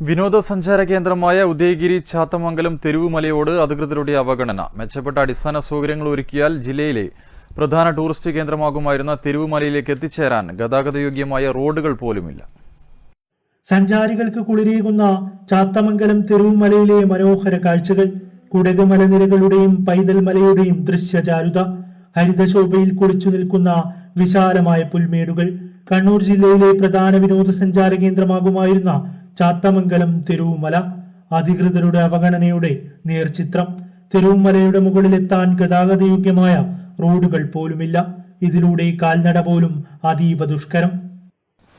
വിനോദസഞ്ചാര കേന്ദ്രമായ ഉദയഗിരി ചാത്തമംഗലം തെരുവുമലയോട് അധികൃതരുടെ അവഗണന. മെച്ചപ്പെട്ട അടിസ്ഥാന സൗകര്യങ്ങൾ ഒരുക്കിയാൽ ജില്ലയിലെ പ്രധാന ടൂറിസ്റ്റ് കേന്ദ്രമാകുമായിരുന്ന തെരുവുമലയിലേക്ക് എത്തിച്ചേരാൻ ഗതാഗതയോഗ്യമായ റോഡുകൾ പോലുമില്ല. സഞ്ചാരികൾക്ക് കുളിരേകുന്ന ചാത്തമംഗലം തെരുവുമലയിലെ മനോഹര കാഴ്ചകൾ കുടകുമലനിരകളുടെയും പൈതൽ മലയുടെയും ദൃശ്യചാരുത ഹരിതശോഭയിൽ കുളിച്ചു നിൽക്കുന്ന വിശാലമായ പുൽമേടുകൾ കണ്ണൂർ ജില്ലയിലെ പ്രധാന വിനോദസഞ്ചാര കേന്ദ്രമാകുമായിരുന്ന ചാത്തമംഗലം തെരുവുമല അധികൃതരുടെ അവഗണനയുടെ നേർചിത്രം. തെരുവുമലയുടെ മുകളിലെത്താൻ ഗതാഗതയോഗ്യമായ റോഡുകൾ പോലുമില്ല. ഇതിലൂടെ കാൽനട പോലും അതീവ ദുഷ്കരം.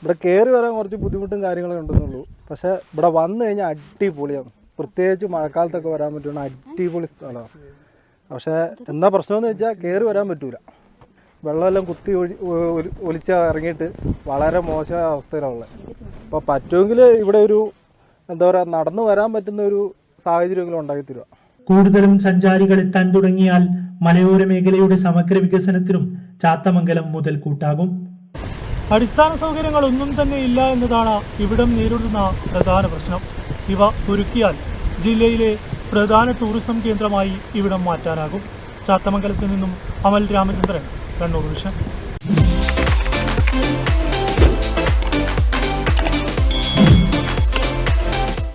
ഇവിടെ കയറി വരാൻ കുറച്ച് ബുദ്ധിമുട്ടും കാര്യങ്ങളൊക്കെ ഉണ്ടെന്നുള്ളൂ പക്ഷെ ഇവിടെ വന്നു കഴിഞ്ഞാൽ അടിപൊളിയാണ്. പ്രത്യേകിച്ച് മഴക്കാലത്തൊക്കെ വരാൻ പറ്റുന്ന അടിപൊളി സ്ഥലമാണ്. പക്ഷേ എന്താ പ്രശ്നമെന്ന് വെച്ചാൽ കയറി വരാൻ പറ്റൂല. വെള്ളമെല്ലാം കുത്തി ഒലിച്ച ഇറങ്ങിയിട്ട് വളരെ മോശമായ അവസ്ഥയിലാണ് ഉള്ളത് അപ്പോൾ പറ്റുമെങ്കിൽ ഇവിടെ ഒരു എന്താ പറയുക നടന്നു വരാൻ പറ്റുന്ന ഒരു സാഹചര്യമെങ്കിലും ഉണ്ടാക്കി തരിക കൂടുതലും സഞ്ചാരികൾ എത്താൻ തുടങ്ങിയാൽ മലയോര മേഖലയുടെ സമഗ്ര വികസനത്തിനും ചാത്തമംഗലം മുതൽക്കൂട്ടാകും അടിസ്ഥാന സൗകര്യങ്ങൾ ഒന്നും തന്നെ ഇല്ല എന്നതാണ് ഇവിടം നേരിടുന്ന പ്രധാന പ്രശ്നം. ഇവ ഒരുക്കിയാൽ ജില്ലയിലെ പ്രധാന ടൂറിസം കേന്ദ്രമായി ഇവിടം മാറ്റാനാകും. ചാത്തമംഗലത്ത് നിന്നും അമൽ രാമചന്ദ്രൻ Ben de olur